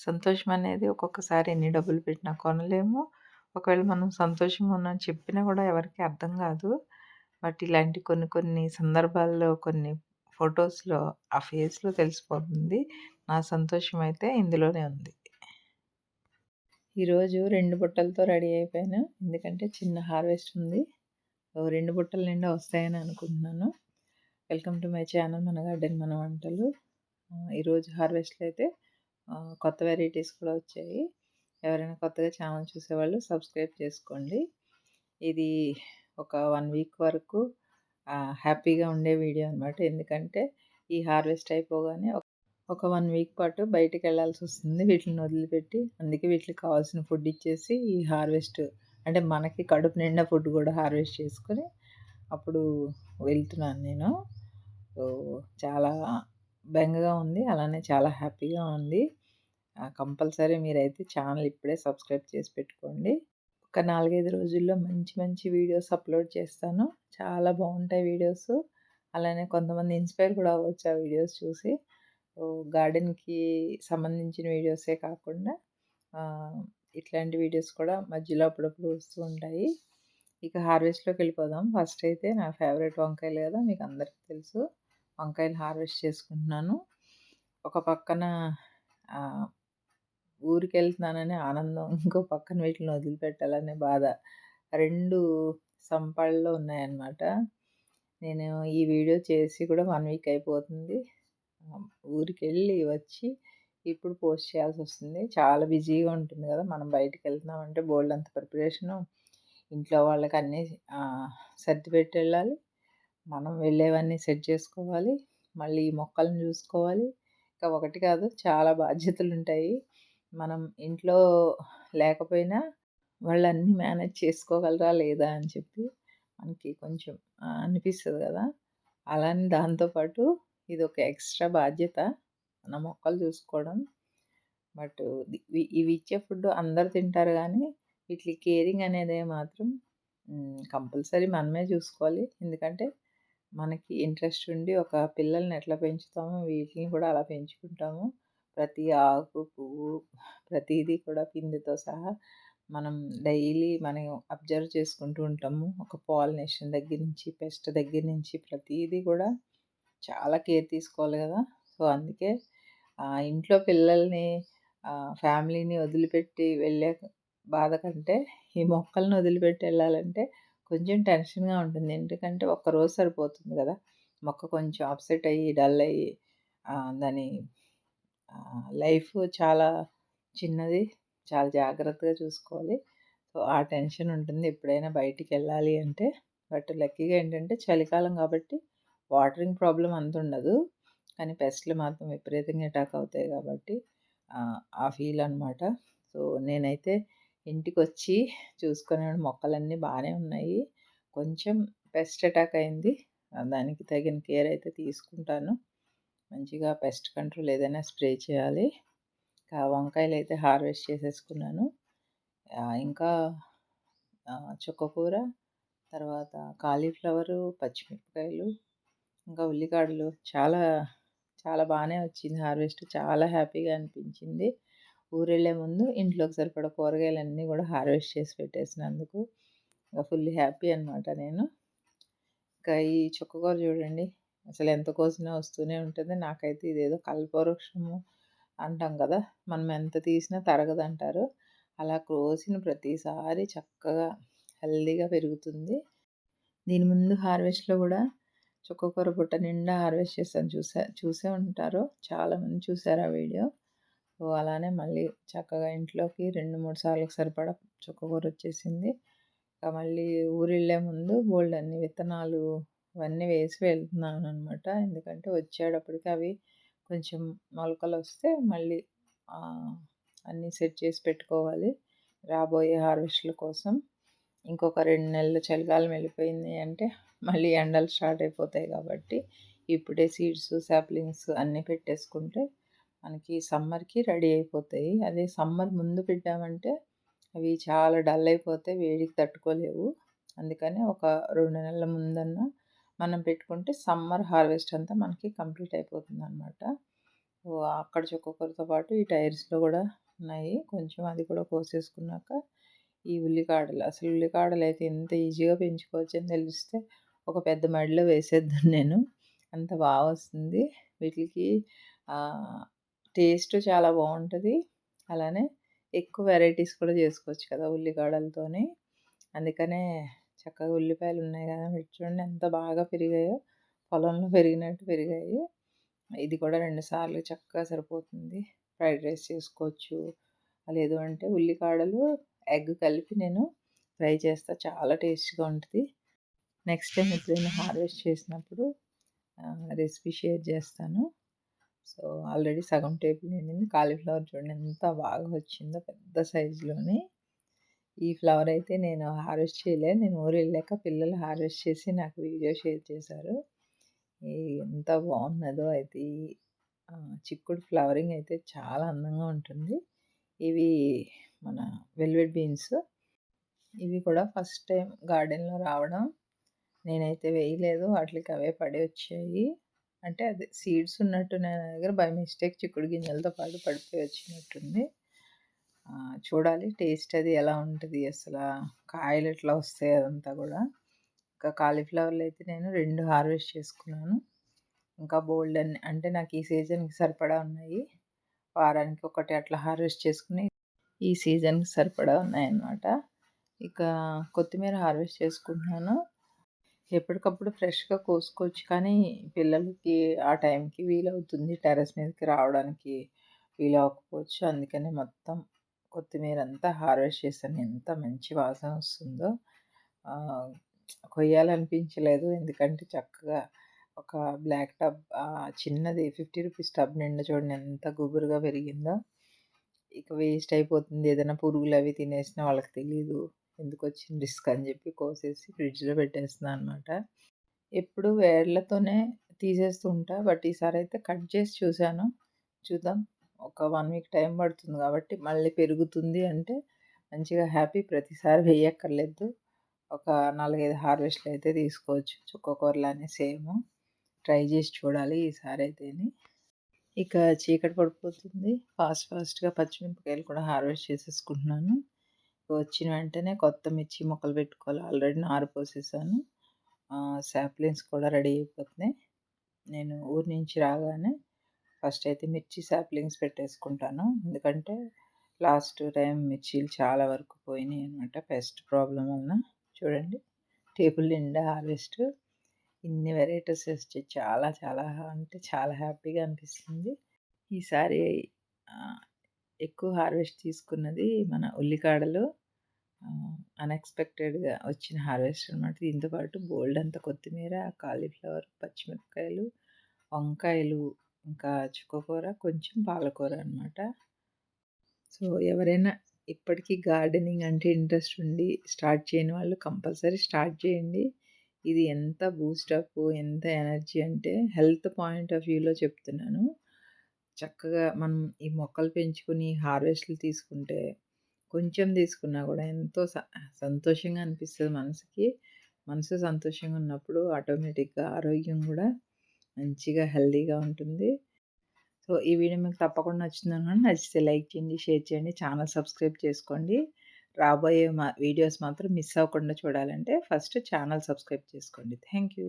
సంతోషం అనేది ఒక్కొక్కసారి ఎన్ని డబ్బులు పెట్టినా కొనలేము. ఒకవేళ మనం సంతోషంగా ఉన్నామని చెప్పినా కూడా ఎవరికి అర్థం కాదు. బట్ ఇలాంటి కొన్ని కొన్ని సందర్భాల్లో కొన్ని ఫోటోస్‌లో ఆ ఫేస్‌లో తెలిసిపోతుంది. నా సంతోషం అయితే ఇందులోనే ఉంది. ఈరోజు రెండు బుట్టలతో రెడీ అయిపోయాను. ఎందుకంటే చిన్న హార్వెస్ట్ ఉంది. రెండు బుట్టల నిండా వస్తాయని అనుకుంటున్నాను. వెల్కమ్ టు మై ఛానల్ మన గార్డెన్ మన వంటలు. ఈరోజు హార్వెస్ట్‌లో అయితే కొత్త వెరైటీస్ కూడా వచ్చాయి. ఎవరైనా కొత్తగా ఛానల్ చూసేవాళ్ళు సబ్స్క్రైబ్ చేసుకోండి. ఇది ఒక వన్ వీక్ వరకు హ్యాపీగా ఉండే వీడియో అనమాట. ఎందుకంటే ఈ హార్వెస్ట్ అయిపోగానే ఒక వన్ వీక్ పాటు బయటికి వెళ్ళాల్సి వస్తుంది వీటిని వదిలిపెట్టి. అందుకే వీటికి కావాల్సిన ఫుడ్ ఇచ్చేసి ఈ హార్వెస్ట్ అంటే మనకి కడుపు నిండా ఫుడ్ కూడా హార్వెస్ట్ చేసుకొని అప్పుడు వెళ్తున్నాను నేను. చాలా బెంగగా ఉంది. అలానే చాలా హ్యాపీగా ఉంది. కంపల్సరీ మీరైతే ఛానల్ ఇప్పుడే సబ్స్క్రైబ్ చేసి పెట్టుకోండి. ఒక 4, 5 రోజుల్లో మంచి మంచి వీడియోస్ అప్‌లోడ్ చేస్తాను. చాలా బాగుంటాయి వీడియోస్. అలానే కొంతమంది ఇన్‌స్పైర్ కూడా అవ్వచ్చు ఆ వీడియోస్ చూసి. గార్డెన్‌కి సంబంధించిన వీడియోసే కాకుండా ఇట్లాంటి వీడియోస్ కూడా మధ్యలో అప్పుడప్పుడు వస్తూ ఉంటాయి. ఇక హార్వెస్ట్లోకి వెళ్ళిపోదాం ఫస్ట్ అయితే నా ఫేవరెట్ వంకాయలు కదా! మీకు అందరికీ తెలుసు. వంకాయలు హార్వెస్ట్ చేసుకుంటున్నాను. ఒక పక్కన ఊరికి వెళ్తున్నాననే ఆనందం. ఇంకో పక్కన వీటిని వదిలిపెట్టాలనే బాధ. 2 సమపాళ్ళలో ఉన్నాయన్నమాట. నేను ఈ వీడియో చేసి కూడా వన్ వీక్ అయిపోతుంది. ఊరికి ఊరికెళ్ళి వచ్చి ఇప్పుడు పోస్ట్ చేయాల్సి వస్తుంది చాలా బిజీగా ఉంటుంది కదా! మనం బయటికెళ్తున్నామంటే బోలెడంత ప్రిపరేషను. ఇంట్లో వాళ్ళకి అన్నీ సర్దిపెట్టి వెళ్ళాలి మనం వెళ్ళేవన్నీ సెట్ చేసుకోవాలి. మళ్ళీ ఈ మొక్కలను చూసుకోవాలి. ఇంకా ఒకటి కాదు చాలా బాధ్యతలు ఉంటాయి మనం ఇంట్లో లేకపోయినా వాళ్ళు అన్నీ మేనేజ్ చేసుకోగలరా లేదా అని చెప్పి మనకి కొంచెం అనిపిస్తుంది కదా! అలానే దాంతోపాటు ఇది ఒక ఎక్స్‌ట్రా బాధ్యత. మన మొక్కలు చూసుకోవడం. బట్ ఇవి ఇచ్చే ఫుడ్ అందరు తింటారు కానీ వీటి కేరింగ్ అనేది మాత్రం కంపల్సరీ మనమే చూసుకోవాలి. ఎందుకంటే మనకి ఇంట్రెస్ట్ ఉండి ఒక పిల్లల్ని ఎట్లా పెంచుతామో వీటిని కూడా అలా పెంచుకుంటాము. ప్రతి ఆకు, పువ్వు ప్రతీదీ కూడా పిండితో సహా మనం డైలీ మనం అబ్జర్వ్ చేసుకుంటూ ఉంటాము. ఒక పాలినేషన్ దగ్గర నుంచి, పెస్ట్ దగ్గర నుంచి ప్రతీదీ కూడా చాలా కేర్ తీసుకోవాలి కదా! సో, అందుకే ఇంట్లో పిల్లల్ని ఫ్యామిలీని వదిలిపెట్టి వెళ్ళే బాధ కంటే ఈ మొక్కలను వదిలిపెట్టి వెళ్ళాలంటే కొంచెం టెన్షన్‌గా ఉంటుంది. ఎందుకంటే ఒక్కరోజు సరిపోతుంది కదా! మొక్క కొంచెం అప్‌సెట్ అయ్యి, డల్ అయ్యి దాని లైఫ్ చాలా చిన్నది. చాలా జాగ్రత్తగా చూసుకోవాలి. సో, ఆ టెన్షన్ ఉంటుంది ఎప్పుడైనా బయటికి వెళ్ళాలి అంటే. బట్ లక్కీగా ఏంటంటే చలికాలం కాబట్టి వాటరింగ్ ప్రాబ్లం అంత ఉండదు కానీ పెస్ట్‌లు మాత్రం విపరీతంగా అటాక్ అవుతాయి కాబట్టి ఆ ఫీల్ అనమాట. సో, నేనైతే ఇంటికొచ్చి చూసుకునే మొక్కలన్నీ బాగానే ఉన్నాయి. కొంచెం పెస్ట్ అటాక్ అయింది. దానికి తగిన కేర్ అయితే తీసుకుంటాను. మంచిగా పెస్ట్ కంట్రోల్ ఏదైనా స్ప్రే చేయాలి. ఇంకా అయితే హార్వెస్ట్ చేసేసుకున్నాను. ఇంకా చుక్కకూర, తర్వాత కాలీఫ్లవరు, పచ్చిమిరపకాయలు, ఇంకా ఉల్లికాడలు చాలా చాలా బాగానే వచ్చింది హార్వెస్ట్. చాలా హ్యాపీగా అనిపించింది. ఊరెళ్ళే ముందు ఇంట్లోకి సరిపడా కూరగాయలన్నీ కూడా హార్వెస్ట్ చేసి పెట్టేసినందుకు ఇంకా ఫుల్ హ్యాపీ అనమాట నేను. ఇంకా ఈ చుక్కకూర చూడండి. అసలు ఎంత కోసినా వస్తూనే ఉంటుంది. నాకైతే ఇదేదో కల్పవృక్షము అంటాం కదా! మనం ఎంత తీసినా తరగదంటారు. అలా కోసిన ప్రతిసారి చక్కగా హెల్దీగా పెరుగుతుంది. దీని ముందు హార్వెస్ట్‌లో కూడా చుక్కకూర బుట్ట నిండా హార్వెస్ట్ చేశాను చూసా చూసే ఉంటారు. చాలామంది చూసారు ఆ వీడియో. సో, అలానే మళ్ళీ చక్కగా ఇంట్లోకి 2, 3 సార్లకు సరిపడా చుక్కకూర వచ్చేసింది. ఇక మళ్ళీ ఊరెళ్ళే ముందు బోలెడన్ని విత్తనాలు అవన్నీ వేసి వెళ్తున్నాను అనమాట ఎందుకంటే వచ్చేటప్పటికి అవి కొంచెం మొలకలు వస్తే మళ్ళీ అన్నీ సెట్ చేసి పెట్టుకోవాలి. రాబోయే హార్వెస్ట్‌ల కోసం. ఇంకొక రెండు నెలలు చలికాలం వెళ్ళిపోయింది అంటే మళ్ళీ ఎండలు స్టార్ట్ అయిపోతాయి కాబట్టి ఇప్పుడే సీడ్స్, సాప్లింగ్స్ అన్నీ పెట్టేసుకుంటే మనకి సమ్మర్‌కి రెడీ అయిపోతాయి. అదే సమ్మర్ ముందు పెట్టామంటే అవి చాలా డల్ అయిపోతే వేడికి తట్టుకోలేవు. అందుకని ఒక రెండు నెలల ముందన్నా మనం పెట్టుకుంటే సమ్మర్ హార్వెస్ట్ అంతా మనకి కంప్లీట్ అయిపోతుందనమాట. అక్కడ చుక్కొక్కరితో పాటు ఈ టైర్స్‌లో కూడా ఉన్నాయి. కొంచెం అది కూడా కోసేసుకున్నాక ఈ ఉల్లికాడలు అసలు ఉల్లికాడలు అయితే ఎంత ఈజీగా పెంచుకోవచ్చని తెలిస్తే ఒక పెద్ద మడిలో వేసేద్దాను నేను. అంత బాగా వస్తుంది. వీటికి టేస్ట్ చాలా బాగుంటుంది అలానే ఎక్కువ వెరైటీస్ కూడా చేసుకోవచ్చు కదా ఉల్లికాడలతోని. అందుకనే చక్కగా ఉల్లిపాయలు ఉన్నాయి కదా! మీరు చూడండి ఎంత బాగా పెరిగాయో. పొలంలో పెరిగినట్టు పెరిగాయి. ఇది కూడా రెండుసార్లు చక్కగా సరిపోతుంది. ఫ్రైడ్ రైస్ చేసుకోవచ్చు. లేదు అంటే ఉల్లికాడలు, ఎగ్ కలిపి నేను ఫ్రై చేస్తా. చాలా టేస్ట్‌గా ఉంటుంది. నెక్స్ట్ టైం ఎప్పుడైనా హార్వెస్ట్ చేసినప్పుడు రెసిపీ షేర్ చేస్తాను. సో, ఆల్రెడీ సగం టేబుల్ నిండింది. కాలీఫ్లవర్ చూడండి ఎంత బాగా వచ్చిందో పెద్ద సైజులోని. ఈ ఫ్లవర్ అయితే నేను హార్వెస్ట్ చేయలే. నేను ఊరెళ్ళాక పిల్లలు హార్వెస్ట్ చేసి నాకు వీడియో షేర్ చేశారు. ఎంత బాగున్నదో అయితే చిక్కుడు ఫ్లవరింగ్ అయితే చాలా అందంగా ఉంటుంది. ఇవి మన వెల్వెట్ బీన్స్. ఇవి కూడా ఫస్ట్ టైం గార్డెన్‌లో రావడం. నేనైతే వేయలేదు. వాటికి అవే పడి వచ్చాయి. అంటే అది సీడ్స్ ఉన్నట్టు నా దగ్గర బై మిస్టేక్ చిక్కుడు గింజలతో పాటు పడిపోయి వచ్చినట్టుంది. చూడాలి. టేస్ట్ అది ఎలా ఉంటుంది అసలు? కాయలు ఎట్లా వస్తాయి అదంతా కూడా. ఇంకా కాలీఫ్లవర్లు అయితే నేను రెండు హార్వెస్ట్ చేసుకున్నాను. ఇంకా బోల్డ్ అని అంటే నాకు ఈ సీజన్కి సరిపడా ఉన్నాయి. వారానికి ఒకటి అట్లా హార్వెస్ట్ చేసుకుని ఈ సీజన్కి సరిపడా ఉన్నాయన్నమాట. ఇక కొత్తిమీర హార్వెస్ట్ చేసుకుంటున్నాను. ఎప్పటికప్పుడు ఫ్రెష్గా కోసుకోవచ్చు కానీ పిల్లలకి ఆ టైంకి వీలవుతుంది టెర్రస్ మీదకి రావడానికి వీలవ్వకపోవచ్చు. అందుకనే మొత్తం కొత్తిమీర అంతా హార్వెస్ట్ చేశాను ఎంత మంచి వాసన వస్తుందో. కొయ్యాలనిపించలేదు. ఎందుకంటే చక్కగా ఒక బ్లాక్ టబ్ చిన్నది ఫిఫ్టీ రూపీస్ టబ్ నిండా చూడండి ఎంత గుబురుగా పెరిగిందో. ఇక వేస్ట్ అయిపోతుంది. ఏదైనా పురుగులు అవి తినేసినా వాళ్ళకి తెలియదు ఎందుకు వచ్చిన రిస్క్ అని చెప్పి కోసేసి ఫ్రిడ్జ్లో పెట్టేస్తున్నాను అనమాట ఎప్పుడు వేర్లతోనే తీసేస్తూ ఉంటా. బట్ ఈసారి అయితే కట్ చేసి చూశాను. చూద్దాం. ఒక వన్ వీక్ టైం పడుతుంది కాబట్టి మళ్ళీ పెరుగుతుంది అంటే మంచిగా హ్యాపీ ప్రతిసారి వేయక్కర్లేదు ఒక నాలుగైదు హార్వెస్ట్లు అయితే తీసుకోవచ్చు. చుక్కకూరలానే సేమ్. ట్రై చేసి చూడాలి ఈసారి అయితేని. ఇక చీకటి పడిపోతుంది. ఫాస్ట్ ఫాస్ట్గా పచ్చిమిరపకాయలు కూడా హార్వెస్ట్ చేసేసుకుంటున్నాను. వచ్చిన వెంటనే కొత్త మిర్చి మొక్కలు పెట్టుకోవాలి. ఆల్రెడీ నారు పోసేసాను. శాప్లిన్స్ కూడా రెడీ అయిపోతున్నాయి. నేను ఊరి నుంచి రాగానే ఫస్ట్ అయితే మిర్చి సాప్లింగ్స్ పెట్టేసుకుంటాను. ఎందుకంటే లాస్ట్ టైం మిర్చీలు చాలా వరకు పోయినాయి అనమాట పెస్ట్ ప్రాబ్లం వలన. చూడండి. టేబుల్ నిండా హార్వెస్ట్. ఇన్ని వెరైటీస్ వచ్చి చాలా చాలా అంటే చాలా హ్యాపీగా అనిపిస్తుంది. ఈసారి ఎక్కువ హార్వెస్ట్ తీసుకున్నది మన ఉల్లికాడలు అన్ఎక్స్పెక్టెడ్గా వచ్చిన హార్వెస్ట్ అనమాట దీంతో పాటు బోల్డ్ అంత కొత్తిమీర కాలీఫ్లవర్ పచ్చిమిరపకాయలు వంకాయలు ఇంకా చుక్కకూర కొంచెం పాలకూర అనమాట సో ఎవరైనా ఇప్పటికీ గార్డెనింగ్ అంటే ఇంట్రెస్ట్ ఉండి స్టార్ట్ చేయని వాళ్ళు కంపల్సరీ స్టార్ట్ చేయండి. ఇది ఎంత బూస్టప్ ఎంత ఎనర్జీ అంటే హెల్త్ పాయింట్ ఆఫ్ వ్యూలో చెప్తున్నాను. చక్కగా మనం ఈ మొక్కలు పెంచుకుని హార్వెస్ట్లు తీసుకుంటే కొంచెం తీసుకున్నా కూడా ఎంతో సంతోషంగా అనిపిస్తుంది మనసుకి. మనసు సంతోషంగా ఉన్నప్పుడు ఆటోమేటిక్గా ఆరోగ్యం కూడా మంచిగా హెల్దీగా ఉంటుంది. సో ఈ వీడియో మీకు తప్పకుండా నచ్చింది అనుకోండి నచ్చితే లైక్ చేయండి షేర్ చేయండి ఛానల్ సబ్స్క్రైబ్ చేసుకోండి. రాబోయే మా వీడియోస్ మాత్రం మిస్ అవ్వకుండా చూడాలంటే ఫస్ట్ ఛానల్ సబ్స్క్రైబ్ చేసుకోండి. Thank you